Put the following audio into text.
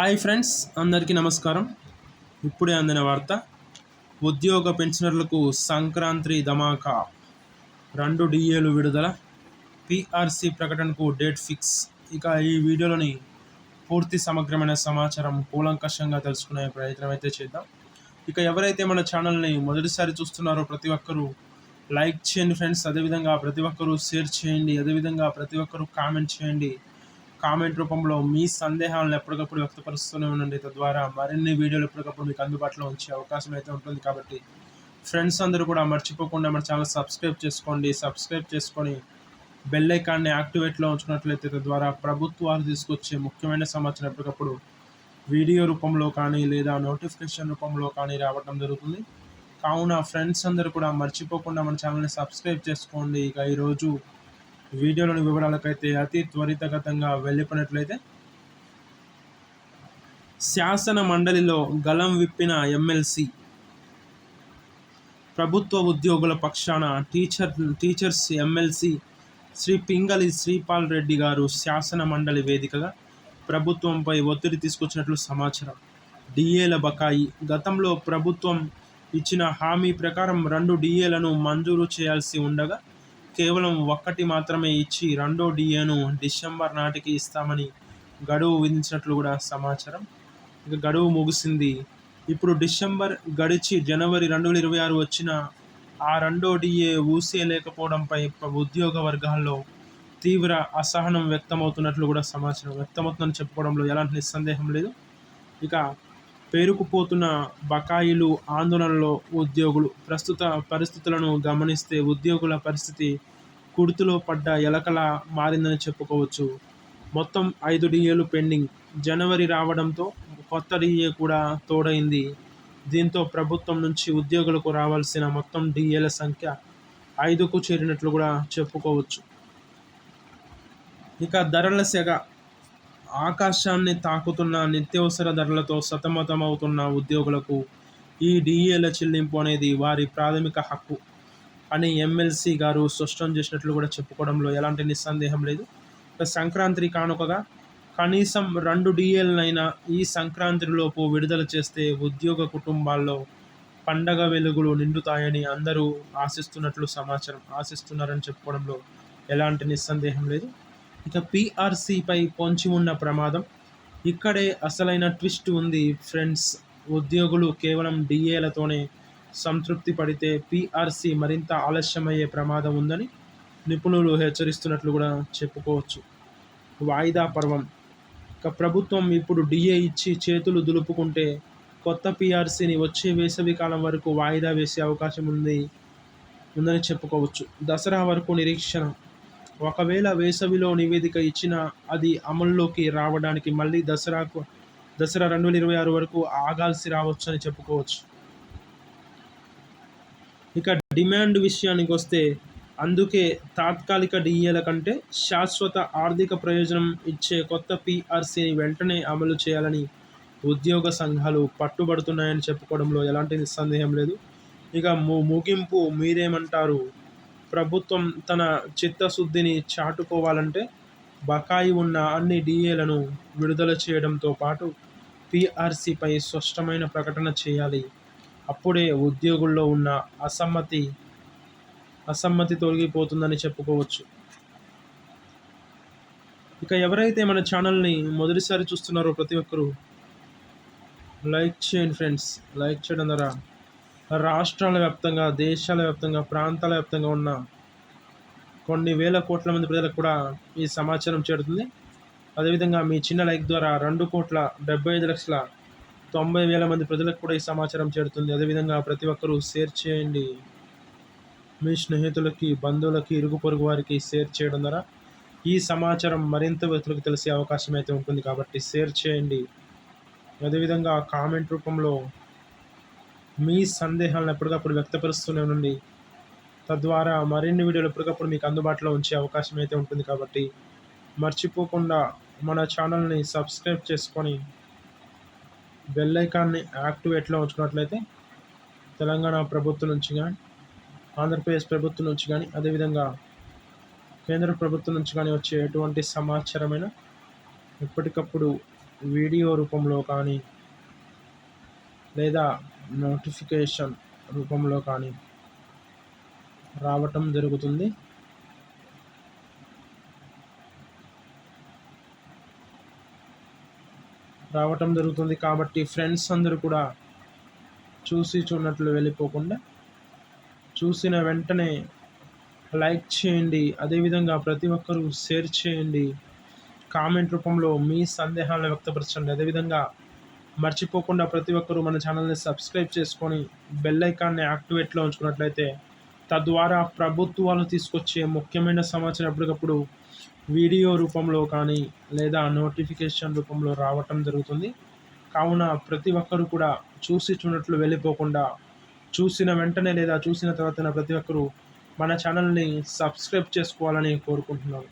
Hi friends అందరికీ నమస్కారం. ఇప్పుడే అందిన వార్త ఉద్యోగ పెన్షనర్లకు సంక్రాంతి ధమాకా. రెండు డిఏలు విడుదల. పిఆర్సి ప్రకటనకు డేట్ ఫిక్స్. ఇక ఈ వీడియోలోని పూర్తి సమగ్రమైన సమాచారం కూలంకషంగా తెలుసుకునే ప్రయత్నం అయితే చేద్దాం. ఇక ఎవరైతే మన ఛానల్ని మొదటిసారి చూస్తున్నారో ప్రతి ఒక్కరూ లైక్ చేయండి ఫ్రెండ్స్. అదేవిధంగా ప్రతి ఒక్కరూ షేర్ చేయండి. అదేవిధంగా ప్రతి ఒక్కరూ కామెంట్ చేయండి. కామెంట్ రూపంలో మీ సందేహాలను ఎప్పటికప్పుడు వ్యక్తపరుస్తూనే ఉండండి. తద్వారా మరిన్ని వీడియోలు ఎప్పటికప్పుడు మీకు అందుబాటులో ఉంచే అవకాశం అయితే ఉంటుంది కాబట్టి ఫ్రెండ్స్ అందరూ కూడా మర్చిపోకుండా మన ఛానల్ సబ్స్క్రైబ్ చేసుకోండి. సబ్స్క్రైబ్ చేసుకొని బెల్ ఐకాన్ని యాక్టివేట్లో ఉంచుకున్నట్లయితే తద్వారా ప్రభుత్వాలు తీసుకొచ్చే ముఖ్యమైన సమాచారం ఎప్పటికప్పుడు వీడియో రూపంలో కానీ లేదా నోటిఫికేషన్ రూపంలో కానీ రావడం జరుగుతుంది. కావున ఫ్రెండ్స్ అందరూ కూడా మర్చిపోకుండా మన ఛానల్ని సబ్స్క్రైబ్ చేసుకోండి. ఇక ఈరోజు వీడియోలోని వివరాలకైతే అతి త్వరితగతంగా వెళ్ళిపోయినట్లయితే శాసన మండలిలో గలం విప్పిన ఎమ్మెల్సీ ప్రభుత్వ ఉద్యోగుల పక్షాన teacher teachers MLC Shri Pingali Sripal Reddy garu శాసన మండలి వేదికగా ప్రభుత్వంపై ఒత్తిడి తీసుకొచ్చినట్లు సమాచారం. డిఏల బకాయి. గతంలో ప్రభుత్వం ఇచ్చిన హామీ ప్రకారం రెండు డిఏలను మంజూరు చేయాల్సి ఉండగా కేవలం ఒక్కటి మాత్రమే ఇచ్చి రెండో డిఏను డిసెంబర్ నాటికి ఇస్తామని గడువు విధించినట్లు కూడా సమాచారం. ఇక గడువు ముగిసింది. ఇప్పుడు డిసెంబర్ గడిచి జనవరి రెండు వేల ఇరవై ఆరు వచ్చిన ఆ రెండో డిఏ ఊసే లేకపోవడంపై ఉద్యోగ వర్గాల్లో తీవ్ర అసహనం వ్యక్తమవుతున్నట్లు కూడా సమాచారం వ్యక్తమవుతుందని చెప్పుకోవడంలో ఎలాంటి నిస్సందేహం లేదు. ఇక పేరుకుపోతున్న బకాయిలు ఆందోళనలో ఉద్యోగులు ప్రస్తుత పరిస్థితులను గమనిస్తే ఉద్యోగుల పరిస్థితి కుర్తులో పడ్డ ఎలకలా మారిందని చెప్పుకోవచ్చు. మొత్తం ఐదు డిఏలు పెండింగ్. జనవరి రావడంతో కొత్త డిఏ కూడా తోడైంది. దీంతో ప్రభుత్వం నుంచి ఉద్యోగులకు రావాల్సిన మొత్తం డిఏల సంఖ్య ఐదుకు చేరినట్లు కూడా చెప్పుకోవచ్చు. ఇక ధరల సెగ ఆకాశాన్ని తాకుతున్న నిత్యవసర ధరలతో సతమతమవుతున్న ఉద్యోగులకు ఈ డిఏల చెల్లింపు అనేది వారి ప్రాథమిక హక్కు అని ఎమ్మెల్సీ గారు స్పష్టం చేసినట్లు కూడా చెప్పుకోవడంలో ఎలాంటి నిస్సందేహం లేదు. సంక్రాంతి కానుకగా కనీసం రెండు డిఏలనైనా ఈ సంక్రాంతిలోపు విడుదల చేస్తే ఉద్యోగ కుటుంబాల్లో పండగ వెలుగులు నిండుతాయని అందరూ ఆశిస్తున్నట్లు సమాచారం ఆశిస్తున్నారని చెప్పుకోవడంలో ఎలాంటి నిస్సందేహం లేదు. ఇక పిఆర్సిపై పొంచి ఉన్న ప్రమాదం. ఇక్కడే అసలైన ట్విస్ట్ ఉంది ఫ్రెండ్స్. ఉద్యోగులు కేవలం డిఏలతోనే సంతృప్తి పడితే పిఆర్సి మరింత ఆలస్యమయ్యే ప్రమాదం ఉందని నిపుణులు హెచ్చరిస్తున్నట్లు కూడా చెప్పుకోవచ్చు. వాయిదా పర్వం. ఇక ప్రభుత్వం ఇప్పుడు డిఏ ఇచ్చి చేతులు దులుపుకుంటే కొత్త పిఆర్సీని వచ్చే వేసవి కాలం వరకు వాయిదా వేసే అవకాశం ఉంది ఉందని చెప్పుకోవచ్చు. దసరా వరకు నిరీక్షణ. ఒకవేళ వేసవిలో నివేదిక ఇచ్చిన అది అమల్లోకి రావడానికి మళ్ళీ దసరాకు దసరా రెండు వేల ఇరవై ఆరు వరకు ఆగాల్సి రావచ్చు అని చెప్పుకోవచ్చు. ఇక డిమాండ్ విషయానికి వస్తే అందుకే తాత్కాలిక డిఏల కంటే శాశ్వత ఆర్థిక ప్రయోజనం ఇచ్చే కొత్త పిఆర్సీని వెంటనే అమలు చేయాలని ఉద్యోగ సంఘాలు పట్టుబడుతున్నాయని చెప్పుకోవడంలో ఎలాంటి సందేహం లేదు. ఇక ముగింపు మీరేమంటారు? ప్రభుత్వం తన చిత్తశుద్ధిని చాటుకోవాలంటే బకాయి ఉన్న అన్ని డిఏలను విడుదల చేయడంతో పాటు పిఆర్సిపై స్పష్టమైన ప్రకటన చేయాలి. అప్పుడే ఉద్యోగుల్లో ఉన్న అసమ్మతి అసమ్మతి తొలగిపోతుందని చెప్పుకోవచ్చు. ఇక ఎవరైతే మన ఛానల్ని మొదటిసారి చూస్తున్నారో ప్రతి ఒక్కరూ లైక్ చేయండి ఫ్రెండ్స్. లైక్ చేయడం ద్వారా రాష్ట్రాల వ్యాప్తంగా దేశాల వ్యాప్తంగా ప్రాంతాల వ్యాప్తంగా ఉన్న కొన్ని వేల కోట్ల మంది ప్రజలకు కూడా ఈ సమాచారం చేరుతుంది. అదేవిధంగా మీ చిన్న లైక్ ద్వారా రెండు కోట్ల డెబ్బై ఐదు లక్షల తొంభై వేల మంది ప్రజలకు కూడా ఈ సమాచారం చేరుతుంది. అదేవిధంగా ప్రతి ఒక్కరూ షేర్ చేయండి. మీ స్నేహితులకి బంధువులకి ఇరుగు పొరుగు వారికి షేర్ చేయడం ద్వారా ఈ సమాచారం మరింత వ్యక్తులకు తెలిసే అవకాశం అయితే ఉంటుంది కాబట్టి షేర్ చేయండి. అదేవిధంగా కామెంట్ రూపంలో మీ సందేహాలను ఎప్పటికప్పుడు వ్యక్తపరుస్తూనే ఉండండి. తద్వారా మరిన్ని వీడియోలు ఎప్పటికప్పుడు మీకు అందుబాటులో ఉంచే అవకాశం అయితే ఉంటుంది కాబట్టి మర్చిపోకుండా మన ఛానల్ని సబ్స్క్రైబ్ చేసుకొని బెల్ ఐకాన్ని యాక్టివేట్లో ఉంచుకున్నట్లయితే తెలంగాణ ప్రభుత్వం నుంచి కానీ ఆంధ్రప్రదేశ్ ప్రభుత్వం నుంచి కానీ అదేవిధంగా కేంద్ర ప్రభుత్వం నుంచి కానీ వచ్చే ఎటువంటి సమాచారమైన ఎప్పటికప్పుడు వీడియో రూపంలో కానీ లేదా నోటిఫికేషన్ రూపంలో కానీ రావటం జరుగుతుంది. రావటం జరుగుతుంది కాబట్టి ఫ్రెండ్స్ అందరూ కూడా చూసి చూడనట్లు వెళ్ళిపోకుండా చూసిన వెంటనే లైక్ చేయండి. అదేవిధంగా ప్రతి ఒక్కరూ షేర్ చేయండి. కామెంట్ రూపంలో మీ సందేహాలను వ్యక్తపరచండి. అదేవిధంగా మర్చిపోకుండా ప్రతి ఒక్కరూ మన ఛానల్ని సబ్స్క్రైబ్ చేసుకొని బెల్ ఐకాన్ని యాక్టివేట్లో ఉంచుకున్నట్లయితే తద్వారా ప్రభుత్వాలు తీసుకొచ్చే ముఖ్యమైన సమాచారం ఎప్పటికప్పుడు వీడియో రూపంలో కానీ లేదా నోటిఫికేషన్ రూపంలో రావటం జరుగుతుంది. కావున ప్రతి ఒక్కరూ కూడా చూసి చూడట్లు వెళ్ళిపోకుండా చూసిన వెంటనే లేదా చూసిన తర్వాత ప్రతి ఒక్కరూ మన ఛానల్ని సబ్స్క్రైబ్ చేసుకోవాలని కోరుకుంటున్నాను.